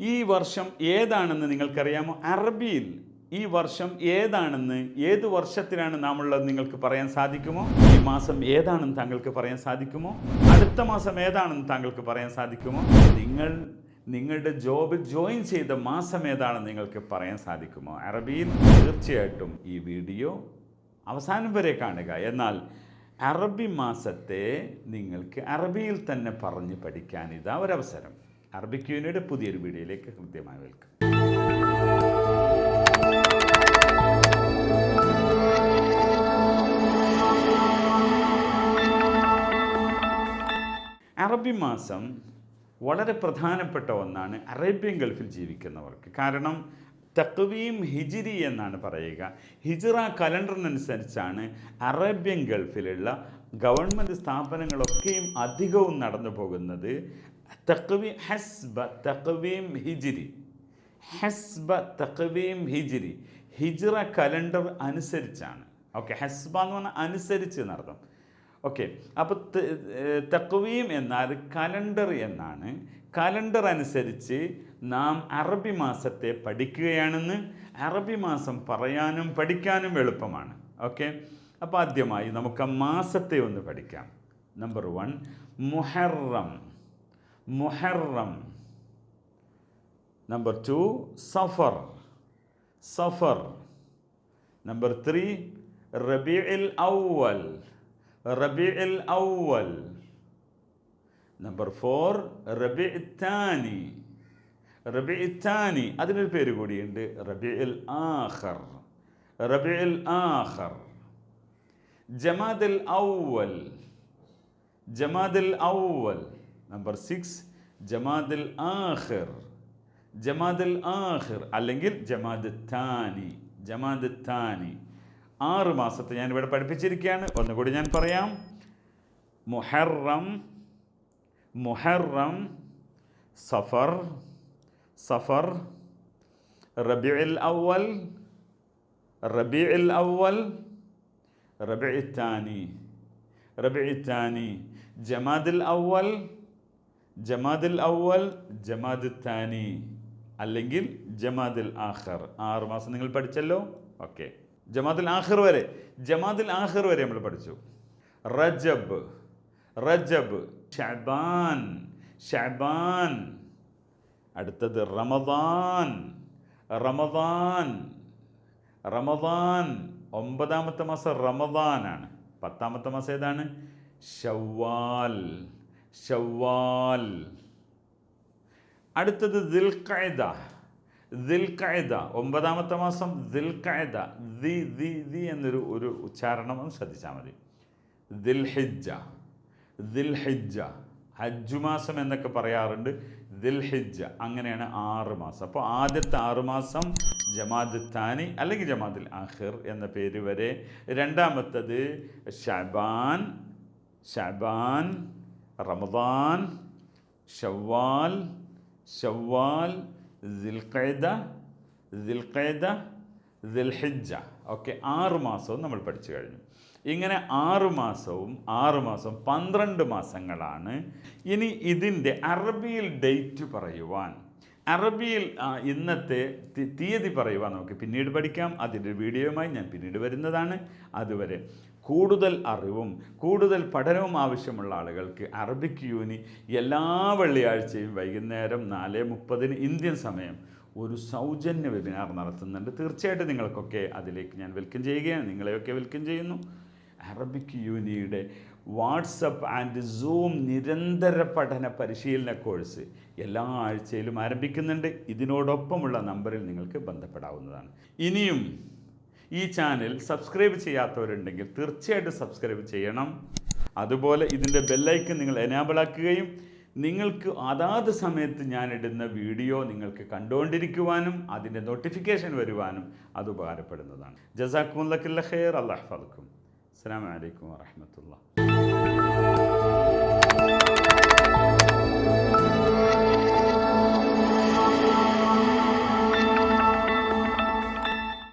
ഈ വർഷം ഏതാണെന്ന് നിങ്ങൾക്കറിയാമോ? അറബിയിൽ ഈ വർഷം ഏതാണെന്ന് ഏത് വർഷത്തിലാണ് നാം ഉള്ളത് നിങ്ങൾക്ക് പറയാൻ സാധിക്കുമോ? ഈ മാസം ഏതാണെന്ന് താങ്കൾക്ക് പറയാൻ സാധിക്കുമോ? അടുത്ത മാസം ഏതാണെന്ന് താങ്കൾക്ക് പറയാൻ സാധിക്കുമോ? നിങ്ങൾ നിങ്ങളുടെ ജോബ് ജോയിൻ ചെയ്ത മാസം ഏതാണെന്ന് നിങ്ങൾക്ക് പറയാൻ സാധിക്കുമോ? അറബിയിൽ തീർച്ചയായിട്ടും ഈ വീഡിയോ അവസാനം വരെ കാണുക. എന്നാൽ അറബി മാസത്തെ നിങ്ങൾക്ക് അറബിയിൽ തന്നെ പറഞ്ഞ് പഠിക്കാൻ ഇതാ ഒരവസരം. അറബിക് യൂണിയുടെ പുതിയൊരു വീഡിയോയിലേക്ക് ഹൃദ്യമായി വെൽക്കം. അറബി മാസം വളരെ പ്രധാനപ്പെട്ട ഒന്നാണ് അറേബ്യൻ ഗൾഫിൽ ജീവിക്കുന്നവർക്ക്. കാരണം തക്വീം ഹിജിരി എന്നാണ് പറയുക. ഹിജറ കലണ്ടറിനനുസരിച്ചാണ് അറേബ്യൻ ഗൾഫിലുള്ള ഗവൺമെന്റ് സ്ഥാപനങ്ങളൊക്കെയും അധികവും നടന്നു പോകുന്നത് തക്വീം ഹസ്ബ തക്വീം ഹിജിരി. ഹസ്ബ തക്വീം ഹിജിരി. ഹിജ്റ കലണ്ടർ അനുസരിച്ചാണ്. ഓക്കെ ഹസ്ബ എന്ന് പറഞ്ഞാൽ അനുസരിച്ച് നടത്തും ഓക്കെ അപ്പോൾ തക്വീം എന്നാൽ കലണ്ടർ എന്നാണ്. കലണ്ടർ അനുസരിച്ച് നാം അറബി മാസത്തെ പഠിക്കുകയാണെന്ന് അറബി മാസം പറയാനും പഠിക്കാനും എളുപ്പമാണ്. ഓക്കെ അപ്പോൾ ആദ്യമായി നമുക്ക് മാസത്തെ ഒന്ന് പഠിക്കാം. Number one Muharram. Muharram. Number two Safar. Safar. Number three Rabi al Awwal. Rabi al ഔവൽ. Number four റബി താനി റബി താനി അതിനൊരു പേര് കൂടിയുണ്ട്. റബി എൽ ആഹർ റബി എൽ ആഖർ. ജമാദുൽ ഔവൽ ജമാദുൽ ഔവൽ നമ്പർ സിക്സ് ജമാദുൽ ആഖിർ. ജമാദുൽ ആഖിർ അല്ലെങ്കിൽ ജമാദ് താനി ജമാദ് താനി ആറ് മാസത്തെ ഞാൻ ഇവിടെ പഠിപ്പിച്ചിരിക്കുകയാണ്. ഒന്നുകൂടി ഞാൻ പറയാം. മുഹറം മുഹറം സഫർ സഫർ റബിഉൽ അവൽ റബിഉൽ അവൽ റബിഉ റബിത്താനി ജമാദിൽ അവൽ ജമാദുൽ അവൽ ജമാദ് താനി അല്ലെങ്കിൽ ജമാദുൽ ആഖർ. ആറ് മാസം നിങ്ങൾ പഠിച്ചല്ലോ? ഓക്കെ. ജമാദുൽ ആഖർ വരെ. ജമാദുൽ ആഖർ വരെ നമ്മൾ പഠിച്ചു. റജബ്. റജബ്. ഷബാൻ ഷബാൻ അടുത്തത് റമദാൻ. റമദാൻ. റമദാൻ. ഒമ്പതാമത്തെ മാസം റമദാനാണ്. പത്താമത്തെ മാസം ഏതാണ്? ഷവ്വാൽ. ഷവ്വാൽ. അടുത്തത് ദിൽഖൈദ ദിൽഖൈദ ഒമ്പതാമത്തെ മാസം ദിൽഖൈദ ദി ദി ദി എന്നൊരു ഒരു ഉച്ചാരണം ശ്രദ്ധിച്ചാൽ മതി. ദിൽഹിജ ദിൽഹിജ്ജ. ഹജ്ജു മാസം എന്നൊക്കെ പറയാറുണ്ട്. ദിൽഹിജ്ജ അങ്ങനെയാണ് ആറ് മാസം. അപ്പോൾ ആദ്യത്തെ ആറ് മാസം ജമാദ് താനി അല്ലെങ്കിൽ ജമാദുൽ ആഹിർ എന്ന പേര് വരെ. രണ്ടാമത്തത് ഷബാൻ ഷബാൻ റമദാൻ ഷവ്വാൽ ഷവ്വാൽ ദിൽഖൈദ ദിൽഖൈദ ദിൽഹിജ്ജ. ഓക്കെ ആറ് മാസവും നമ്മൾ പഠിച്ചു കഴിഞ്ഞു. ഇങ്ങനെ ആറ് മാസവും ആറ് മാസം പന്ത്രണ്ട് മാസങ്ങളാണ് ഇനി ഇതിന്റെ അറബിയിൽ ഡേറ്റ് പറയുവാൻ. അറബിയിൽ ഇന്നത്തെ തീയതി പറയുവാൻ നമുക്ക് പിന്നീട് പഠിക്കാം. അതിന്റെ വീഡിയോയുമായി ഞാൻ പിന്നീട് വരുന്നതാണ്. അതുവരെ കൂടുതൽ അറിവും കൂടുതൽ പഠനവും ആവശ്യമുള്ള ആളുകൾക്ക് അറബിക് യൂനി എല്ലാ വെള്ളിയാഴ്ചയും വൈകുന്നേരം നാല് മുപ്പതിന് ഇന്ത്യൻ സമയം ഒരു സൗജന്യ വെബിനാർ നടത്തുന്നുണ്ട്. തീർച്ചയായിട്ടും നിങ്ങൾക്കൊക്കെ അതിലേക്ക് ഞാൻ വെൽക്കം ചെയ്യുകയാണ്. നിങ്ങളെയൊക്കെ വെൽക്കം ചെയ്യുന്നു. അറബിക് യൂനിയുടെ വാട്സപ്പ് ആൻഡ് സൂം നിരന്തര പഠന പരിശീലന കോഴ്സ് എല്ലാ ആഴ്ചയിലും ആരംഭിക്കുന്നുണ്ട്. ഇതിനോടൊപ്പമുള്ള നമ്പറിൽ നിങ്ങൾക്ക് ബന്ധപ്പെടാവുന്നതാണ്. ഇനിയും ഈ ചാനൽ സബ്സ്ക്രൈബ് ചെയ്യാത്തവരുണ്ടെങ്കിൽ തീർച്ചയായിട്ടും സബ്സ്ക്രൈബ് ചെയ്യണം. അതുപോലെ ഇതിന്റെ ബെല്ലൈക്കൻ നിങ്ങൾ എനാബിൾ ആക്കുകയും നിങ്ങൾക്ക് അതാത് സമയത്ത് ഞാനിടുന്ന വീഡിയോ നിങ്ങൾക്ക് കണ്ടുകൊണ്ടിരിക്കുവാനും അതിന്റെ നോട്ടിഫിക്കേഷൻ വരുവാനും അത് ഉപകാരപ്പെടുന്നതാണ്. ജസാക്കുമുല്ലക്കില്ല ഖൈർ. അള്ളാഹ് ഫലക്കും. അസ്സാം വലൈക്കും വാഹമത്തുള്ള